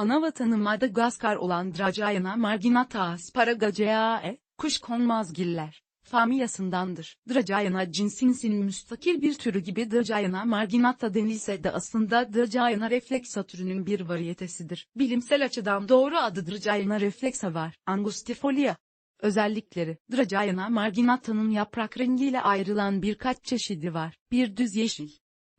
Ana vatanı Madagaskar olan Dracayana marginata asparagaceae, kuşkonmazgiller familyasındandır. Dracayana cinsinsin müstakil bir türü gibi Dracayana marginata denilse de aslında Dracayana reflexa türünün bir variyetesidir. Bilimsel açıdan doğru adı Dracayana reflexa var. Angustifolia. Özellikleri, Dracayana marginata'nın yaprak rengiyle ayrılan birkaç çeşidi var. Bir düz yeşil.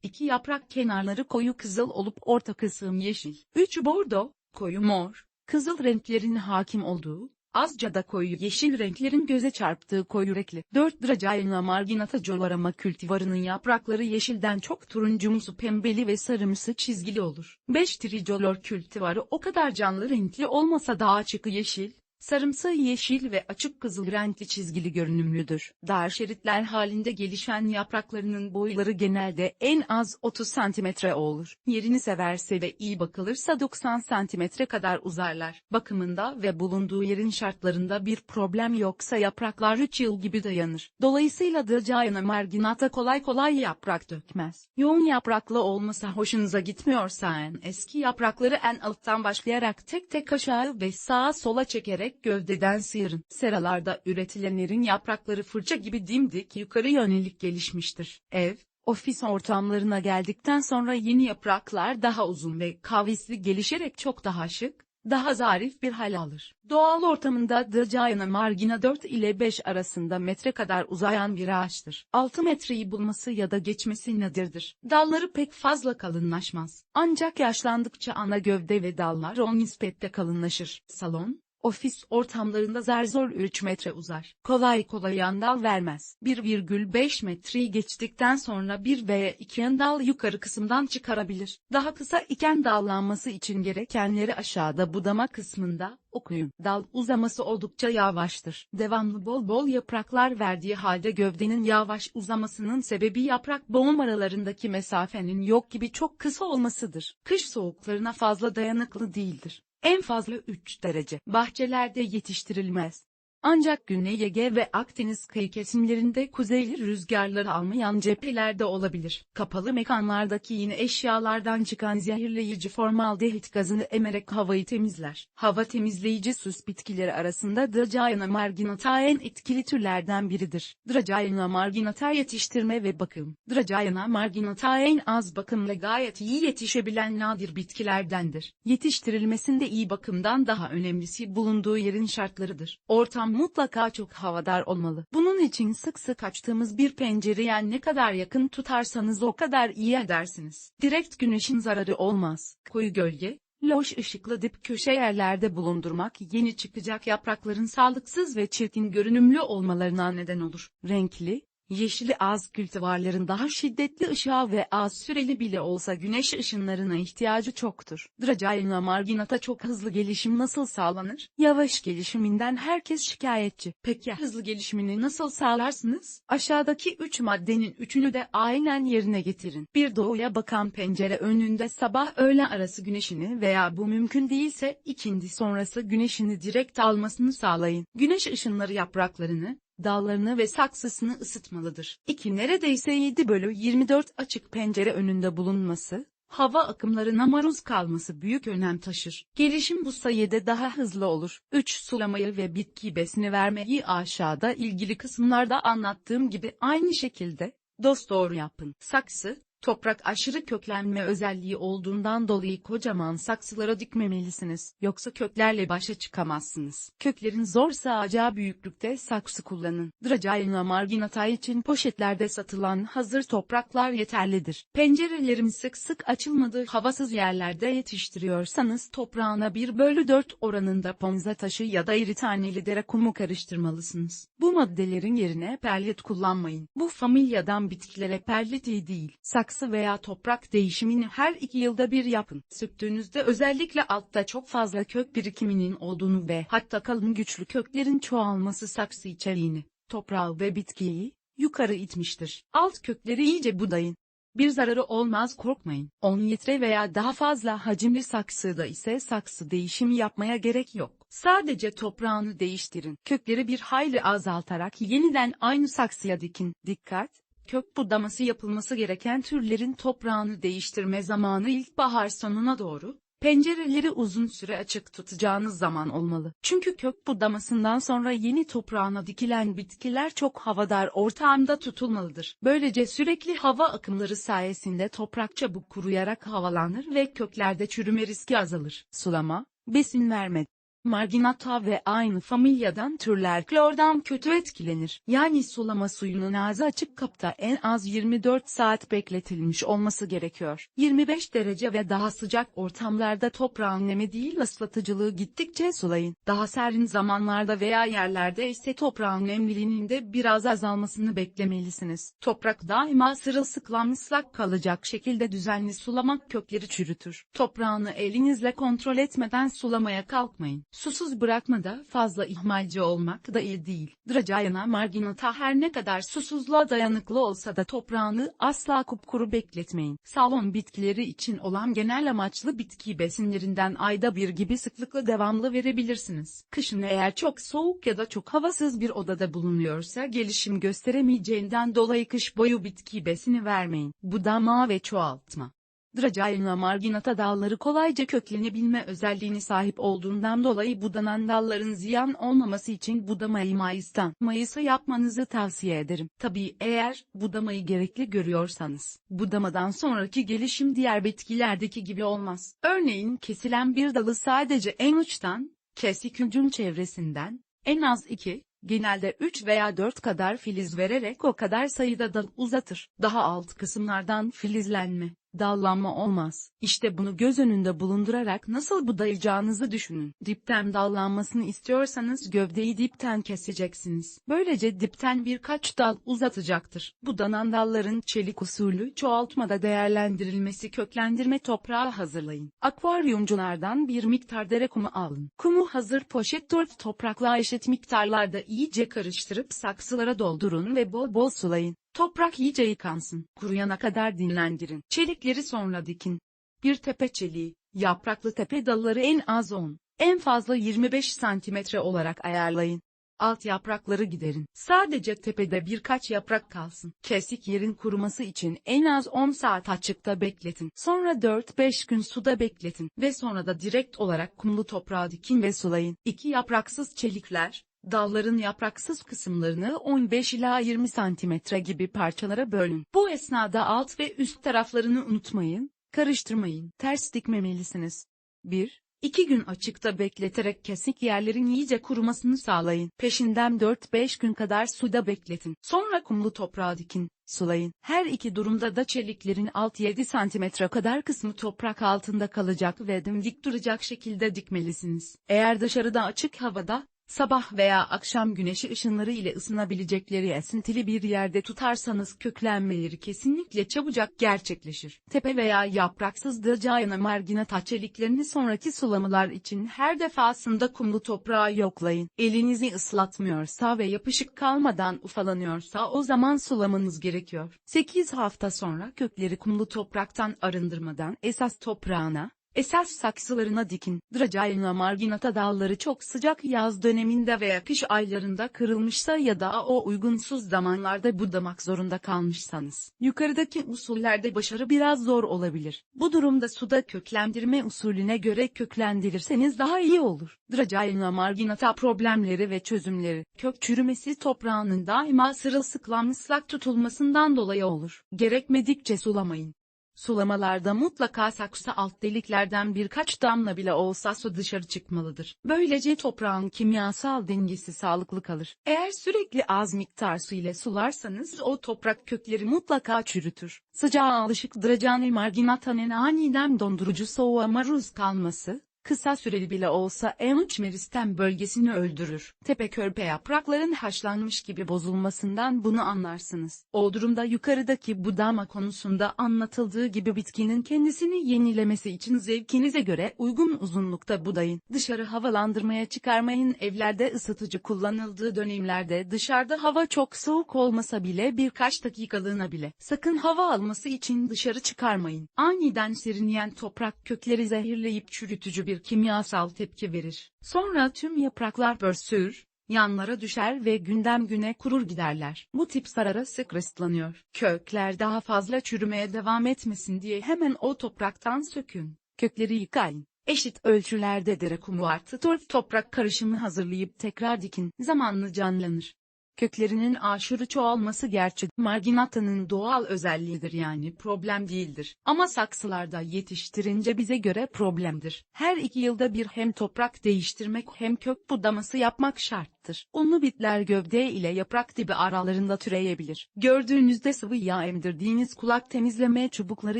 İki yaprak kenarları koyu kızıl olup orta kısım yeşil. Üç bordo, koyu mor, kızıl renklerin hakim olduğu, azca da koyu yeşil renklerin göze çarptığı koyu renkli. 4 Dracayana marginata colarama kültivarının yaprakları yeşilden çok turuncumsu pembeli ve sarımsı çizgili olur. 5 Tricolor kültivarı o kadar canlı renkli olmasa da açık yeşil, Sarımsı yeşil ve açık kızıl renkli çizgili görünümlüdür. Dar şeritler halinde gelişen yapraklarının boyları genelde en az 30 cm olur. Yerini severse ve iyi bakılırsa 90 cm kadar uzarlar. Bakımında ve bulunduğu yerin şartlarında bir problem yoksa yapraklar 3 yıl gibi dayanır. Dolayısıyla Dracayana marginata kolay kolay yaprak dökmez. Yoğun yapraklı olmasa hoşunuza gitmiyorsa en eski yaprakları en alttan başlayarak tek tek aşağı ve sağa sola çekerek gövdeden sıyırın. Seralarda üretilenlerin yaprakları fırça gibi dimdik yukarı yönelik gelişmiştir. Ev, ofis ortamlarına geldikten sonra yeni yapraklar daha uzun ve kavisli gelişerek çok daha şık, daha zarif bir hal alır. Doğal ortamında Dracayana margina 4 ile 5 arasında metre kadar uzayan bir ağaçtır. 6 metreyi bulması ya da geçmesi nadirdir. Dalları pek fazla kalınlaşmaz. Ancak yaşlandıkça ana gövde ve dallar o nispette kalınlaşır. Salon, ofis ortamlarında zarzor 3 metre uzar. Kolay kolay yandal vermez. 1,5 metreyi geçtikten sonra bir veya iki yandal yukarı kısımdan çıkarabilir. Daha kısa iken dallanması için gerekenleri aşağıda budama kısmında, okuyun. Dal uzaması oldukça yavaştır. Devamlı bol bol yapraklar verdiği halde gövdenin yavaş uzamasının sebebi yaprak boğum aralarındaki mesafenin yok gibi çok kısa olmasıdır. Kış soğuklarına fazla dayanıklı değildir. En fazla 3 derece. Bahçelerde yetiştirilmez. Ancak Güney Ege ve Akdeniz kıyı kesimlerinde kuzeyli rüzgarları almayan cephelerde olabilir. Kapalı mekanlardaki yine eşyalardan çıkan zehirleyici formaldehit gazını emerek havayı temizler. Hava temizleyici süs bitkileri arasında Dracayana marginata en etkili türlerden biridir. Dracayana marginata yetiştirme ve bakım. Dracayana marginata en az bakımla gayet iyi yetişebilen nadir bitkilerdendir. Yetiştirilmesinde iyi bakımdan daha önemlisi bulunduğu yerin şartlarıdır. Ortam mutlaka çok havadar olmalı. Bunun için sık sık açtığımız bir pencereye ne kadar yakın tutarsanız o kadar iyi edersiniz. Direkt güneşin zararı olmaz. Koyu gölge, loş ışıklı dip köşe yerlerde bulundurmak yeni çıkacak yaprakların sağlıksız ve çirkin görünümlü olmalarına neden olur. Renkli, Yeşili az kültivarların daha şiddetli ışığa ve az süreli bile olsa güneş ışınlarına ihtiyacı çoktur. Dracayna marginata çok hızlı gelişim nasıl sağlanır? Yavaş gelişiminden herkes şikayetçi. Peki hızlı gelişimini nasıl sağlarsınız? Aşağıdaki üç maddenin üçünü de aynen yerine getirin. Bir doğuya bakan pencere önünde sabah öğle arası güneşini veya bu mümkün değilse ikindi sonrası güneşini direkt almasını sağlayın. Güneş ışınları yapraklarını, dallarını ve saksısını ısıtmalıdır. 2. Neredeyse 7 bölü 24 açık pencere önünde bulunması, hava akımlarına maruz kalması büyük önem taşır. Gelişim bu sayede daha hızlı olur. 3. Sulamayı ve bitki besini vermeyi aşağıda ilgili kısımlarda anlattığım gibi aynı şekilde, dosdoğru yapın. Saksı, Toprak aşırı köklenme özelliği olduğundan dolayı kocaman saksılara dikmemelisiniz. Yoksa köklerle başa çıkamazsınız. Köklerin zor sağacağı büyüklükte saksı kullanın. Dracayna marginata için poşetlerde satılan hazır topraklar yeterlidir. Pencerelerim sık sık açılmadığı havasız yerlerde yetiştiriyorsanız toprağına 1 bölü 4 oranında ponza taşı ya da iri taneli dere kumu karıştırmalısınız. Bu maddelerin yerine perlit kullanmayın. Bu familyadan bitkilere perlit iyi değil. Saksı saksı veya toprak değişimini her iki yılda bir yapın. Söktüğünüzde özellikle altta çok fazla kök birikiminin olduğunu ve hatta kalın güçlü köklerin çoğalması saksı içeriğini, toprağı ve bitkiyi yukarı itmiştir. Alt kökleri iyice budayın. Bir zararı olmaz korkmayın. 10 litre veya daha fazla hacimli saksıda ise saksı değişimi yapmaya gerek yok. Sadece toprağını değiştirin. Kökleri bir hayli azaltarak yeniden aynı saksıya dikin. Dikkat! Kök budaması yapılması gereken türlerin toprağını değiştirme zamanı ilkbahar sonuna doğru, Pencereleri uzun süre açık tutacağınız zaman olmalı. Çünkü kök budamasından sonra yeni toprağına dikilen bitkiler çok havadar ortamda tutulmalıdır. Böylece sürekli hava akımları sayesinde toprak çabuk kuruyarak havalanır ve köklerde çürüme riski azalır. Sulama, besin verme, Marginata ve aynı familyadan türler klordan kötü etkilenir. Yani sulama suyunun ağzı açık kapta en az 24 saat bekletilmiş olması gerekiyor. 25 derece ve daha sıcak ortamlarda toprağın nemi değil ıslatıcılığı gittikçe sulayın. Daha serin zamanlarda veya yerlerde ise toprağın nemliliğinin de biraz azalmasını beklemelisiniz. Toprak daima sırılsıklam ıslak kalacak şekilde düzenli sulamak kökleri çürütür. Toprağını elinizle kontrol etmeden sulamaya kalkmayın. Susuz bırakmada fazla ihmalci olmak da iyi değil. Dracayana marginata her ne kadar susuzluğa dayanıklı olsa da toprağını asla kupkuru bekletmeyin. Salon bitkileri için olan genel amaçlı bitki besinlerinden ayda bir gibi sıklıkla devamlı verebilirsiniz. Kışın eğer çok soğuk ya da çok havasız bir odada bulunuyorsa gelişim gösteremeyeceğinden dolayı kış boyu bitki besini vermeyin. Budama ve çoğaltma. Dracayna marginata dalları kolayca köklenebilme özelliğine sahip olduğundan dolayı budanan dalların ziyan olmaması için budamayı Mayıs'tan Mayıs'a yapmanızı tavsiye ederim. Tabii eğer budamayı gerekli görüyorsanız, budamadan sonraki gelişim diğer bitkilerdeki gibi olmaz. Örneğin kesilen bir dalı sadece en uçtan, kesik ucun çevresinden, en az 2, genelde 3 veya 4 kadar filiz vererek o kadar sayıda dal uzatır. Daha alt kısımlardan filizlenme, dallanma olmaz. İşte bunu göz önünde bulundurarak nasıl budayacağınızı düşünün. Dipten dallanmasını istiyorsanız gövdeyi dipten keseceksiniz. Böylece dipten birkaç dal uzatacaktır. Budanan dalların çelik usulü çoğaltmada değerlendirilmesi köklendirme toprağı hazırlayın. Akvaryumculardan bir miktar dere kumu alın. Kumu hazır poşet dört toprakla eşit miktarlarda iyice karıştırıp saksılara doldurun ve bol bol sulayın. Toprak iyice yıkansın. Kuruyana kadar dinlendirin. Çelikleri sonra dikin. Bir tepe çeliği, yapraklı tepe dalları en az 10, en fazla 25 santimetre olarak ayarlayın. Alt yaprakları giderin. Sadece tepede birkaç yaprak kalsın. Kesik yerin kuruması için en az 10 saat açıkta bekletin. Sonra 4-5 gün suda bekletin ve sonra da direkt olarak kumlu toprağa dikin ve sulayın. İki yapraksız çelikler, Dalların yapraksız kısımlarını 15 ila 20 santimetre gibi parçalara bölün. Bu esnada alt ve üst taraflarını unutmayın, karıştırmayın. Ters dikmemelisiniz. 1. 2 gün açıkta bekleterek kesik yerlerin iyice kurumasını sağlayın. Peşinden 4-5 gün kadar suda bekletin. Sonra kumlu toprağa dikin, sulayın. Her iki durumda da çeliklerin alt 7 santimetre kadar kısmı toprak altında kalacak ve dimdik duracak şekilde dikmelisiniz. Eğer dışarıda açık havada, Sabah veya akşam güneşi ışınları ile ısınabilecekleri esintili bir yerde tutarsanız köklenmeleri kesinlikle çabucak gerçekleşir. Tepe veya yapraksız dacayana marginata çeliklerini sonraki sulamalar için her defasında kumlu toprağı yoklayın. Elinizi ıslatmıyorsa ve yapışık kalmadan ufalanıyorsa o zaman sulamanız gerekiyor. 8 hafta sonra kökleri kumlu topraktan arındırmadan esas toprağına, Esas saksılarına dikin. Dracayna marginata dalları çok sıcak yaz döneminde veya kış aylarında kırılmışsa ya da o uygunsuz zamanlarda budamak zorunda kalmışsanız. Yukarıdaki usullerde başarı biraz zor olabilir. Bu durumda suda köklendirme usulüne göre köklendirirseniz daha iyi olur. Dracayna marginata problemleri ve çözümleri. Kök çürümesi toprağının daima sırılsıklam ıslak tutulmasından dolayı olur. Gerekmedikçe sulamayın. Sulamalarda mutlaka saksı alt deliklerden birkaç damla bile olsa su dışarı çıkmalıdır. Böylece toprağın kimyasal dengesi sağlıklı kalır. Eğer sürekli az miktar su ile sularsanız o toprak kökleri mutlaka çürütür. Sıcağa alışık dracane marginatanın aniden dondurucu soğuğa maruz kalması, kısa süreli bile olsa en uç meristem bölgesini öldürür. Tepe körpe yaprakların haşlanmış gibi bozulmasından bunu anlarsınız. O durumda yukarıdaki budama konusunda anlatıldığı gibi bitkinin kendisini yenilemesi için zevkinize göre uygun uzunlukta budayın. Dışarı havalandırmaya çıkarmayın. Evlerde ısıtıcı kullanıldığı dönemlerde dışarıda hava çok soğuk olmasa bile birkaç dakikalığına bile sakın hava alması için dışarı çıkarmayın. Aniden serinleyen toprak kökleri zehirleyip çürütücü bir kimyasal tepki verir. Sonra tüm yapraklar börsür, yanlara düşer ve günden güne kurur giderler. Bu tip zarara sık rastlanıyor. Kökler daha fazla çürümeye devam etmesin diye hemen o topraktan sökün. Kökleri yıkayın. Eşit ölçülerde dere kumu artı torf toprak karışımı hazırlayıp tekrar dikin. Zamanlı canlanır. Köklerinin aşırı çoğalması gerçi marginatanın doğal özelliğidir yani problem değildir. Ama saksılarda yetiştirince bize göre problemdir. Her iki yılda bir hem toprak değiştirmek hem kök budaması yapmak şarttır. Unlu bitler gövde ile yaprak dibi aralarında türeyebilir. Gördüğünüzde sıvı yağ emdirdiğiniz kulak temizleme çubukları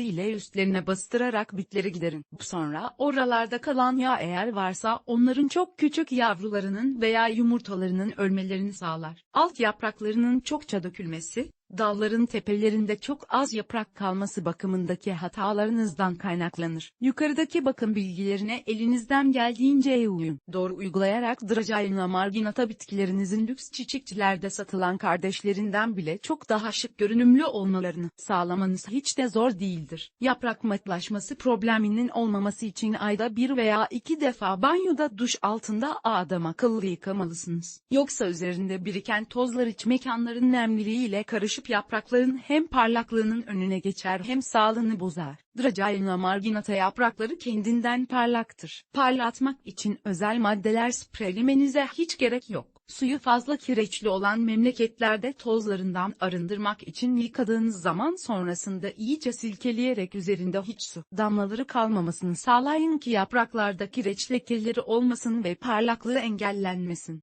ile üstlerine bastırarak bitleri giderin. Sonra oralarda kalan yağ eğer varsa onların çok küçük yavrularının veya yumurtalarının ölmelerini sağlar. Alt yapraklarının çokça dökülmesi, dalların tepelerinde çok az yaprak kalması bakımındaki hatalarınızdan kaynaklanır. Yukarıdaki bakım bilgilerine elinizden geldiğince uyun. Doğru uygulayarak Dracaena marginata bitkilerinizin lüks çiçekçilerde satılan kardeşlerinden bile çok daha şık görünümlü olmalarını sağlamanız hiç de zor değildir. Yaprak matlaşması probleminin olmaması için ayda bir veya iki defa banyoda duş altında adam akıllı yıkamalısınız. Yoksa üzerinde biriken tozlar iç mekanların nemliliğiyle karışıp yaprakların hem parlaklığının önüne geçer hem sağlığını bozar. Dracaena marginata yaprakları kendinden parlaktır. Parlatmak için özel maddeler spreylemenize hiç gerek yok. Suyu fazla kireçli olan memleketlerde tozlarından arındırmak için yıkadığınız zaman sonrasında iyice silkeleyerek üzerinde hiç su damlaları kalmamasını sağlayın ki yapraklarda kireç lekeleri olmasın ve parlaklığı engellenmesin.